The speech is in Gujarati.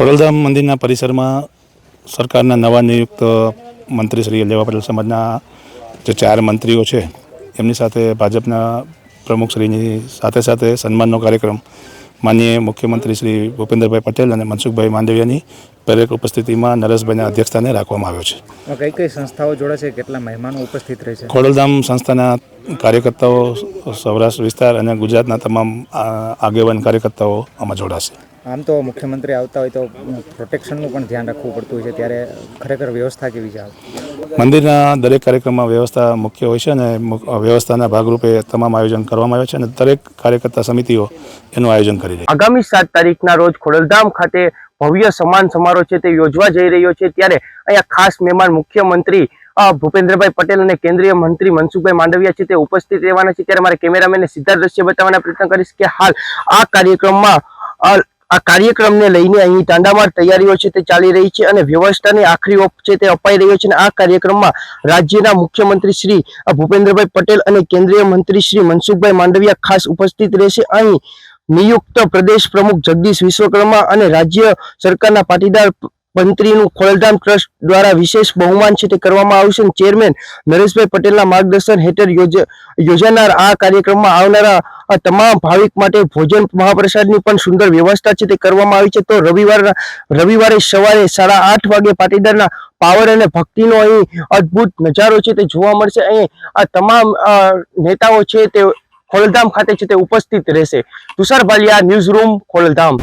ખોડલધામ મંદિરના પરિસરમાં સરકારના નવા નિયુક્ત મંત્રી શ્રી લેવા પટેલ સમાજના જે ચાર મંત્રીઓ છે એમની સાથે ભાજપના પ્રમુખશ્રીની સાથે સાથે સન્માનનો કાર્યક્રમ માનનીય મુખ્યમંત્રી શ્રી ભૂપેન્દ્રભાઈ પટેલ અને મનસુખભાઈ માંડવિયાની પ્રેરક ઉપસ્થિતિમાં નરેશભાઈના અધ્યક્ષસ્થાને રાખવામાં આવ્યો છે. કઈ કઈ સંસ્થાઓ જોડાશે કેટલા મહેમાનો ઉપસ્થિત રહેશે ખોડલધામ સંસ્થાના કાર્યકર્તાઓ સૌરાષ્ટ્ર વિસ્તાર અને ગુજરાતના તમામ આગેવાન કાર્યકર્તાઓ આમાં જોડાશે. આમ તો મુખ્યમંત્રી આવતા હોય તો પ્રોટેક્શનનું પણ ધ્યાન રાખવું પડતું હોય છે. ત્યારે ખરેખર વ્યવસ્થા કેવી છે મંદિરના દરેક કાર્યક્રમમાં વ્યવસ્થા મુખ્ય હોય છે અને વ્યવસ્થાના ભાગરૂપે તમામ આયોજન કરવામાં આવે છે અને દરેક કાર્યકર્તા સમિતિઓ એનું આયોજન કરી રહી છે. આગામી સાત તારીખના રોજ ખોડલધામ ખાતે ભવ્ય સમાન સમારોહ છે તે યોજવા જઈ રહ્યો છે. ત્યારે અહીંયા ખાસ મહેમાન મુખ્યમંત્રી ભૂપેન્દ્રભાઈ પટેલ અને કેન્દ્રીય મંત્રી મનસુખભાઈ માંડવિયા છે તે ઉપસ્થિત રહેવાના છે. ત્યારે મારે કેમેરામેનને સીધા દ્રશ્ય બતાવવાના પ્રયત્ન કરીશ કે હાલ આ કાર્યક્રમમાં આ કાર્યક્રમને લઈને અહીં તાંડામાર તૈયારીઓ છે તે ચાલી રહી છે અને વ્યવસ્થાની આખરી ઓપ છે તે અપાઈ રહ્યો છે અને આ કાર્યક્રમમાં રાજ્યના મુખ્યમંત્રી શ્રી ભૂપેન્દ્રભાઈ પટેલ અને કેન્દ્રીય મંત્રી શ્રી મનસુખભાઈ માંડવિયા ખાસ ઉપસ્થિત રહેશે. અહીં નિયુક્ત પ્રદેશ પ્રમુખ જગદીશ વિશ્વકર્મા અને રાજ્ય સરકારના પાટીદાર મંત્રીનું ખોલધામ ટ્રસ્ટ દ્વારા વિશેષ બહુમાન છે તે કરવામાં આવશે અને ચેરમેન નરેશભાઈ પટેલના માર્ગદર્શન હેઠળ યોજાનાર આ કાર્યક્રમમાં આવનારા તમામ ભાવિક માટે ભોજન મહાપ્રસાદની પણ સુંદર વ્યવસ્થા છે તે કરવામાં આવી છે. તો રવિવારના રવિવારે સવારે સાડા આઠ વાગે પાટીદારના પાવર અને ભક્તિનો અહીં અદ્ભુત નજારો છે તે જોવા મળશે. અહીં આ તમામ નેતાઓ છે તે ખોલધામ ખાતે છે તે ઉપસ્થિત રહેશે. Tushar Bhaliya news room ખોલધામ